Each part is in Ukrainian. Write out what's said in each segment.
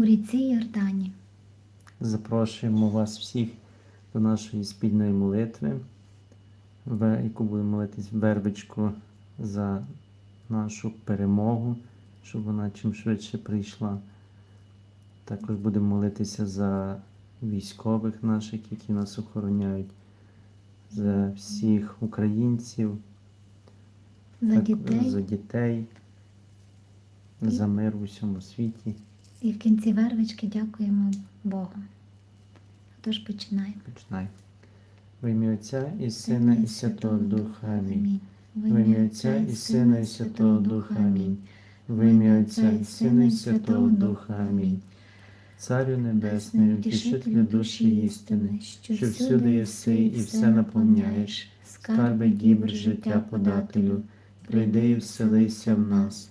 у ріці Йордані. Запрошуємо вас всіх до нашої спільної молитви, в яку будемо молитись в вербичку за нашу перемогу, щоб вона чим швидше прийшла. Також будемо молитися за військових наших, які нас охороняють, за всіх українців, За так- дітей за дітей, за мир у всьому світі. І в кінці вервички дякуємо Богу. Тож починаємо. Починай. В ім'я Отця і Сина, і Святого Духа. Амінь. В ім'я Отця і Сина, і Святого Духа. Амінь. В ім'я Отця і Сина, і Святого Духа. Амінь. Царю Небесний, утішителю душі істини, що всюди єси і все наповняєш, скарби дібр життя подателю, прийди і вселися в нас,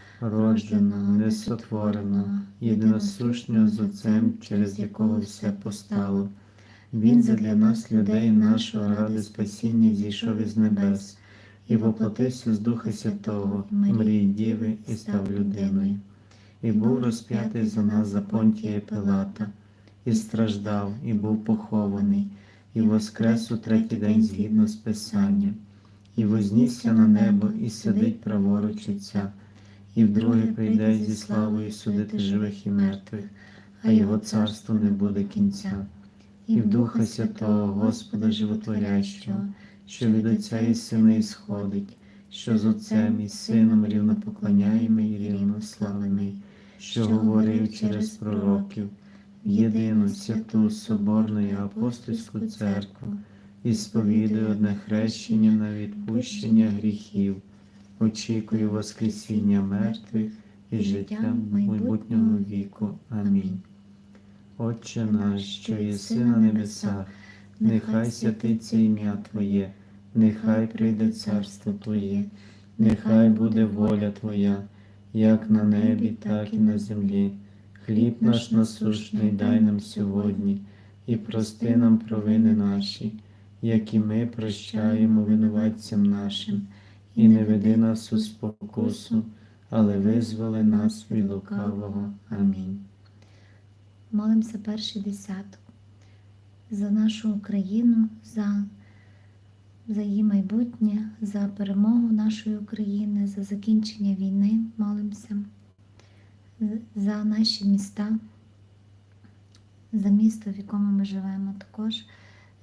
родженого, несотвореного, єдиносушнього з Отцем, через якого все постало. Він задля нас, людей нашого, ради спасіння зійшов із небес і воплотився з Духа Святого, мрії Діви і став людиною. І був розп'ятий за нас за понтія Пилата, і страждав, і був похований, і воскрес у третій день згідно з Писанням, і вознісся на небо, і сидить праворуч Отця, і вдруге прийде зі славою судити живих і мертвих, а його царство не буде кінця. І в Духа Святого Господа Животворящого, що від Отця і Сина ісходить, що з Отцем і Сином рівно поклоняємий і рівно славимий, що говорив через пророків, єдину святу Соборну і апостольську церкву, і сповідую одне хрещення на відпущення гріхів, очікую Воскресіння мертвих і життя майбутнього віку. Амінь. Отче наш, що єси на небесах, нехай святиться ім'я Твоє, нехай прийде царство Твоє, нехай буде воля Твоя, як на небі, так і на землі. Хліб наш насущний дай нам сьогодні, і прости нам провини наші, як і ми прощаємо винуватцям нашим, і не веди нас у спокусу, але визволи нас від лукавого. Амінь. Молимося перший десяток за нашу Україну, за, за її майбутнє, за перемогу нашої України, за закінчення війни. Молимося, за наші міста, за місто, в якому ми живемо, також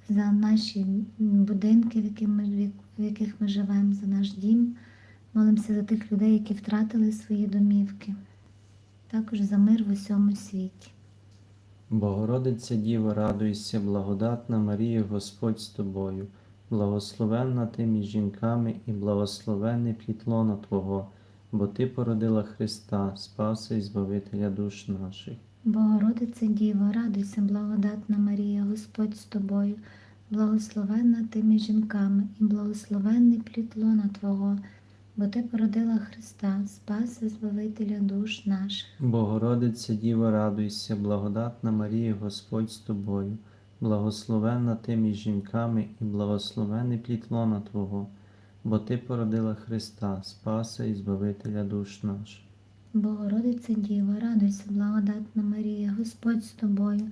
за наші будинки, в яких ми, в яких ми живемо, за наш дім. Молимося за тих людей, які втратили свої домівки, також за мир в усьому світі. Богородиця Діво, радуйся, благодатна Марія, Господь з тобою, благословенна ти між жінками і благословенний плід Твого, бо Ти породила Христа, Спаса і Збавителя душ наших. Богородице Діво, радуйся, благодатна Марія, Господь з тобою, благословенна ти між жінками, і благословенний плід лона Твого, бо Ти породила Христа, Спаси Збавителя душ наших. Богородиця Діво, радуйся, благодатна Марія, Господь з тобою, благословенна ти між жінками і благословенний плід лона Твого, бо Ти породила Христа, Спаса і Збавителя душ наших. Богородице Діво, радуйся, благодатна Марія, Господь з тобою,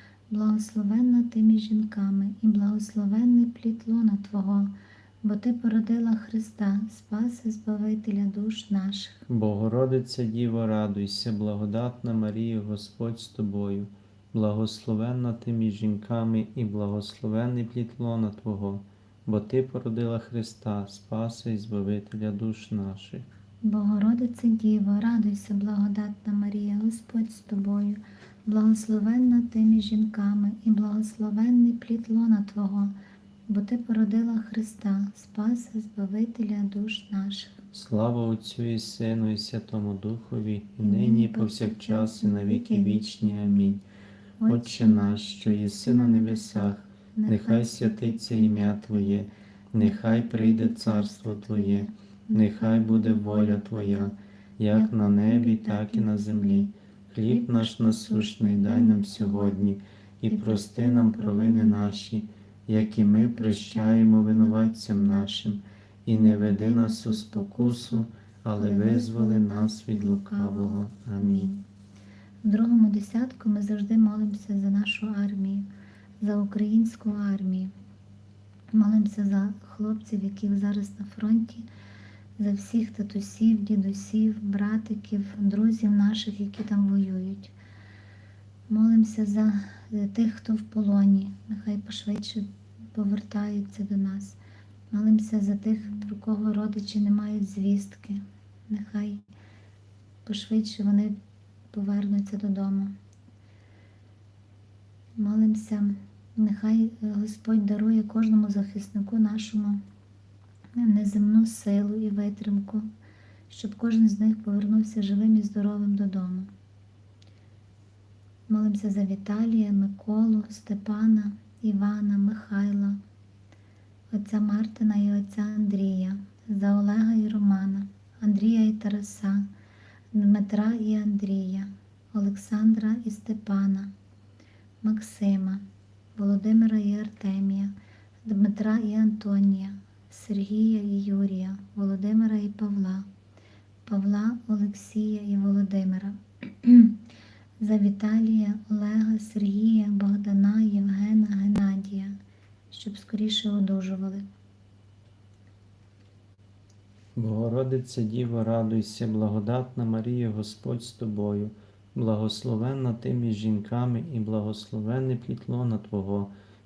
благословенна ти між жінками, і благословенний плід лона Твого, бо Ти породила Христа, Спаси Збавителя душ наших. Богородиця Діво, радуйся, благодатна Марія, Господь з тобою, благословенна ти між жінками і благословенний плід лона Твого, бо Ти породила Христа, Спаса і Збавителя душ наших. Богородице Діво, радуйся, благодатна Марія, Господь з тобою, благословенна ти між жінками, і благословенний плід лона Твого, бо Ти породила Христа, Спаси Збавителя душ наших. Слава Отцю і Сину, і Святому Духові, і нині, і повсякчас, і на віки вічні. Амінь. Отче наш, що єси на небесах, нехай святиться ім'я Твоє, нехай прийде царство Твоє, нехай буде воля Твоя, як на небі, так і на землі. Хліб наш насущний дай нам сьогодні, і прости нам провини наші, як ми прощаємо винуватцям нашим, і не веди нас у спокусу, але визволи нас від лукавого. Амінь. В другому десятку ми завжди молимося за нашу армію, за українську армію. Молимося за хлопців, які зараз на фронті, за всіх татусів, дідусів, братиків, друзів наших, які там воюють. Молимося за е, тих, хто в полоні, нехай пошвидше повертаються до нас. Молимося за тих, про кого родичі не мають звістки. Нехай пошвидше вони повернуться додому. Молимося, нехай Господь дарує кожному захиснику нашому неземну силу і витримку, щоб кожен з них повернувся живим і здоровим додому. Молимося за Віталія, Миколу, Степана, Івана, Михайла, отця Мартина і отця Андрія, за Олега і Романа, Андрія і Тараса, Дмитра і Андрія, Олександра і Степана, Максима, Володимира і Артемія, Дмитра і Антонія, Сергія і Юрія, Володимира і Павла, Павла, Олексія і Володимира, за Віталія, Олега, Сергія, Богдана, Євгена, Геннадія, щоб скоріше одужували. Богородиця Діво, радуйся, благодатна Марія, Господь з тобою, благословенна ти між жінками і благословенний плід лона Твого,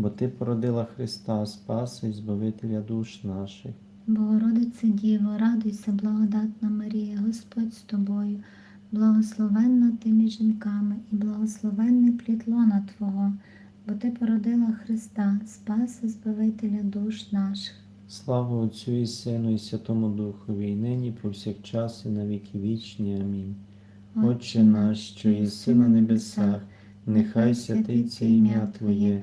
бо Ти породила Христа, Спаса і Збавителя душ наших. Богородице Діво, радуйся, благодатна Марія, Господь з тобою, благословенна ти між жінками, і благословенний плід лона Твого, бо Ти породила Христа, Спаса, Збавителя душ наших. Слава Отцю і Сину, і Святому Духові, і нині повсякчас, і на віки вічні. Амінь. Отче наш, що єси на небесах, нехай святиться ім'я Твоє,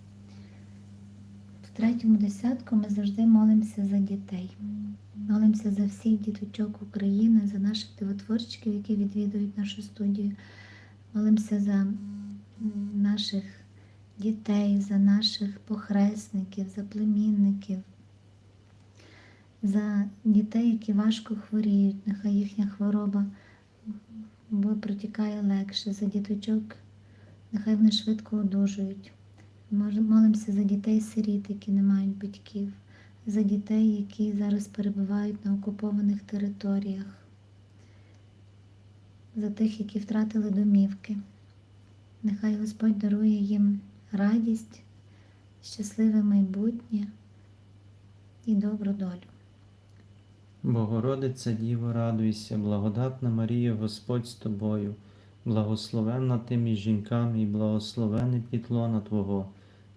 В третьому десятку ми завжди молимося за дітей. Молимося за всіх діточок України, за наших дивотворчиків, які відвідують нашу студію. Молимося за наших дітей, за наших похресників, за племінників, за дітей, які важко хворіють, нехай їхня хвороба протікає легше, за діточок, нехай вони швидко одужують. Молимося за дітей-сиріт, які не мають батьків, за дітей, які зараз перебувають на окупованих територіях, за тих, які втратили домівки. Нехай Господь дарує їм радість, щасливе майбутнє і добру долю. Богородиця Діво, радуйся, благодатна Марія, Господь з тобою, благословенна ти між жінками і благословений пітлона Твого,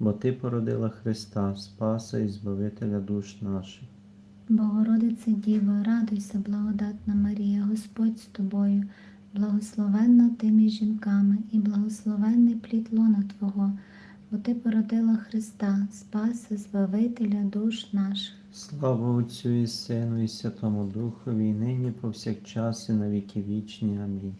бо Ти породила Христа, Спаса і Збавителя душ наших. Богородице Діво, радуйся, благодатна Марія, Господь з тобою, благословенна ти між жінками, і благословенний плід лона Твого, бо Ти породила Христа, Спаса, Збавителя душ наших. Слава Отцю і Сину, і Святому Духові, і нині повсякчас і на віки вічні. Амінь.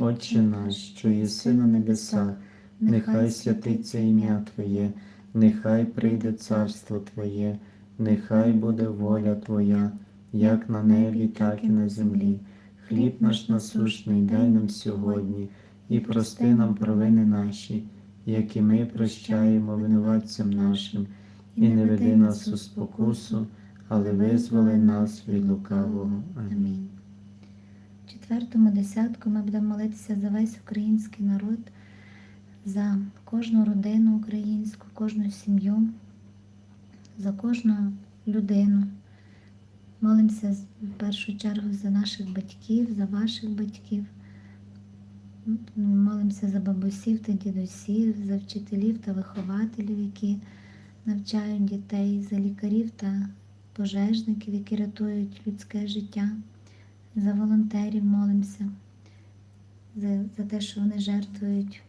Отче наш, що єси на небесах, нехай святиться ім'я Твоє, нехай прийде царство Твоє, нехай буде воля Твоя, як на небі, так і на землі. Хліб наш насущний дай нам сьогодні, і прости нам провини наші, які ми прощаємо винуватцям нашим, і не веди нас у спокусу, але визволи нас від лукавого. Амінь. Амінь. В четвертому десятку ми будемо молитися за весь український народ, за кожну родину українську, кожну сім'ю, за кожну людину. Молимося в першу чергу за наших батьків, за ваших батьків. Молимося за бабусів та дідусів, за вчителів та вихователів, які навчають дітей, за лікарів та пожежників, які рятують людське життя, за волонтерів молимося, за, за те, що вони жертвують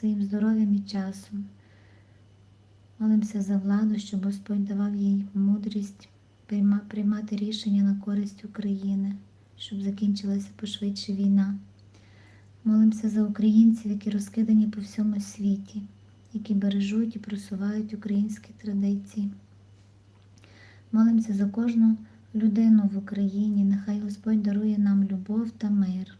своїм здоров'ям і часом. Молимося за владу, щоб Господь давав їй мудрість приймати рішення на користь України, щоб закінчилася пошвидше війна. Молимося за українців, які розкидані по всьому світі, які бережуть і просувають українські традиції. Молимося за кожну людину в Україні. Нехай Господь дарує нам любов та мир.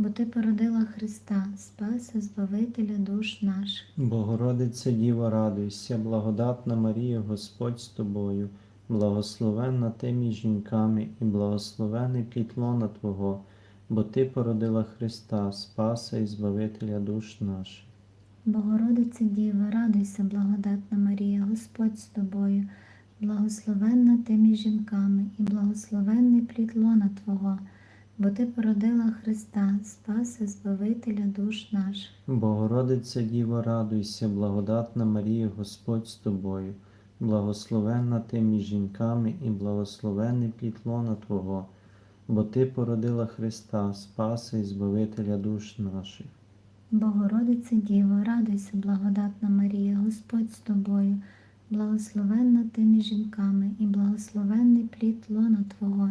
бо Ти породила Христа, Спаса, Збавителя душ наших. Богородице Діво, радуйся, благодатна Марія, Господь з тобою, благословенна ти між жінками і благословений плід Твого, бо Ти породила Христа, Спаса і Збавителя душ наших. Богородице Діво, радуйся, благодатна Марія, Господь з тобою, благословенна ти між жінками, і благословенний плід лона Твого, бо Ти породила Христа, Спаса, Збавителя душ наших. Богородице Діво, радуйся, благодатна Марія, Господь з тобою, благословенна ти між жінками і благословенний плід лона Твого, бо Ти породила Христа, Спаса і Збавителя душ наших. Богородице Діво, радуйся, благодатна Марія, Господь з тобою, благословенна ти між жінками, і благословенний плід лона Твого,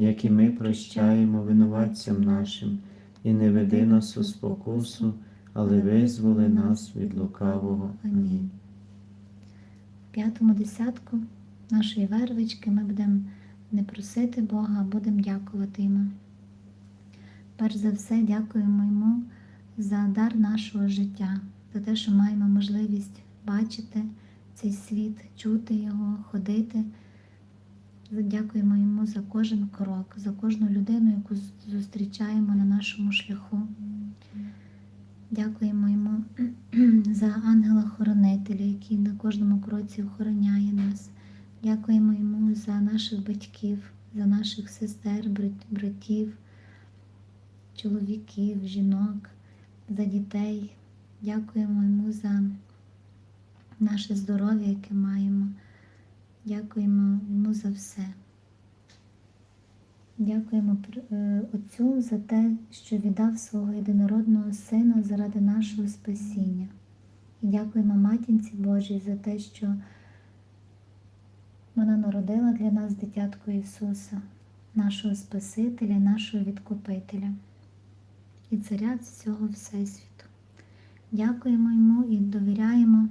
як і ми прощаємо винуватцям нашим, і не веди нас у спокусу, але визволи нас від лукавого. Амінь. В п'ятому десятку нашої вервички ми будемо не просити Бога, а будемо дякувати Йому. Перш за все, дякуємо Йому за дар нашого життя, за те, що маємо можливість бачити цей світ, чути його, ходити. Дякуємо йому за кожен крок, за кожну людину, яку зустрічаємо на нашому шляху. Дякуємо йому за ангела-хоронителя, який на кожному кроці охороняє нас. Дякуємо йому за наших батьків, за наших сестер, братів, чоловіків, жінок, за дітей. Дякуємо йому за наше здоров'я, яке маємо. Дякуємо йому за все. Дякуємо е, Отцю за те, що віддав свого єдинородного Сина заради нашого спасіння. І дякуємо Матінці Божій за те, що вона народила для нас дитятко Ісуса, нашого Спасителя, нашого Відкупителя і Царя всього Всесвіту. Дякуємо йому і довіряємо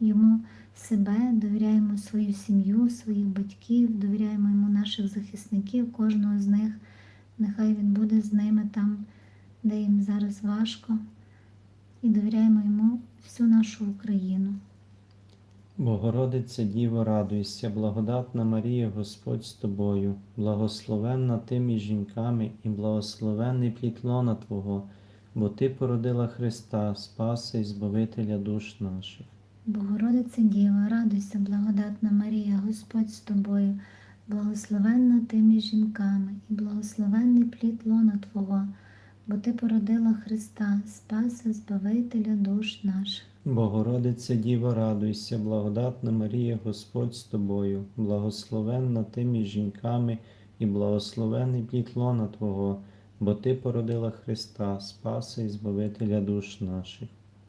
йому себе, довіряємо свою сім'ю, своїх батьків, довіряємо йому наших захисників, кожного з них. Нехай він буде з ними там, де їм зараз важко, і довіряємо йому всю нашу Україну. Богородице Діво, радуйся, благодатна Марія, Господь з тобою, благословенна ти між жінками і благословенний плід лона Твого, бо Ти породила Христа, Спаса і Збавителя душ наших. Богородице Діва, радуйся, благодатна Марія, Господь з тобою, благословенна ти між жінками, і благословенний плід лона Твого, бо Ти породила Христа, Спаса, Збавителя душ наших. Богородице Діво, радуйся, благодатна Марія, Господь з тобою, благословенна ти між жінками і благословенний плід лона Твого, бо Ти породила Христа, Спаса і Збавителя душ наших.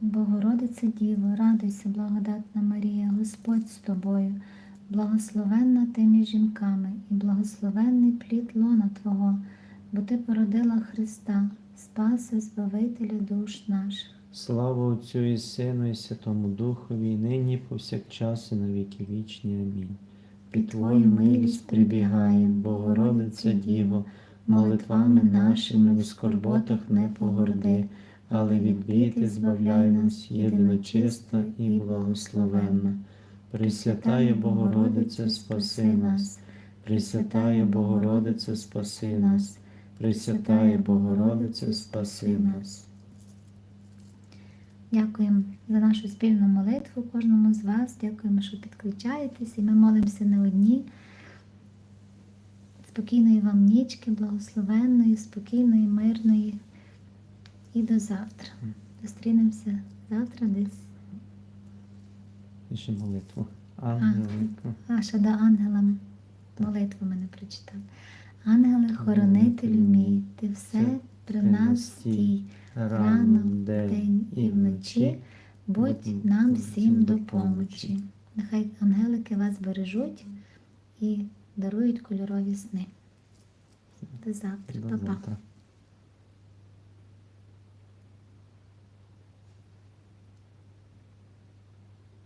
Богородице Діво, радуйся, благодатна Марія, Господь з тобою, благословенна ти між жінками, і благословенний плід лона Твого, бо Ти породила Христа, Спаса, Збавителя душ наших. Слава Отцю і Сину, і Святому Духові, і нині, повсякчас, і на віки вічні. Амінь. Під Твою милість прибігаєм, Богородице Діво, молитвами нашими в скорботах не погорди, але від біди збавляй нас, єдина чиста і благословенна. Пресвятає Богородице, спаси нас, Пресвятає Богородице, спаси нас, Пресвятає Богородице, спаси нас. Дякуємо за нашу спільну молитву кожному з вас. Дякуємо, що підключаєтесь, і ми молимося не одні. Спокійної вам нічки, благословенної, спокійної, мирної. І до завтра. Зустрінемося завтра десь. І ще молитву. Ангелику. А ще до ангела молитву мене прочитав. Ангеле, хоронителю мій, ти все при нас стій, рано, вдень і вночі, будь нам всім до помочі. Нехай ангелики вас бережуть і дарують кольорові сни. До завтра, Па-па.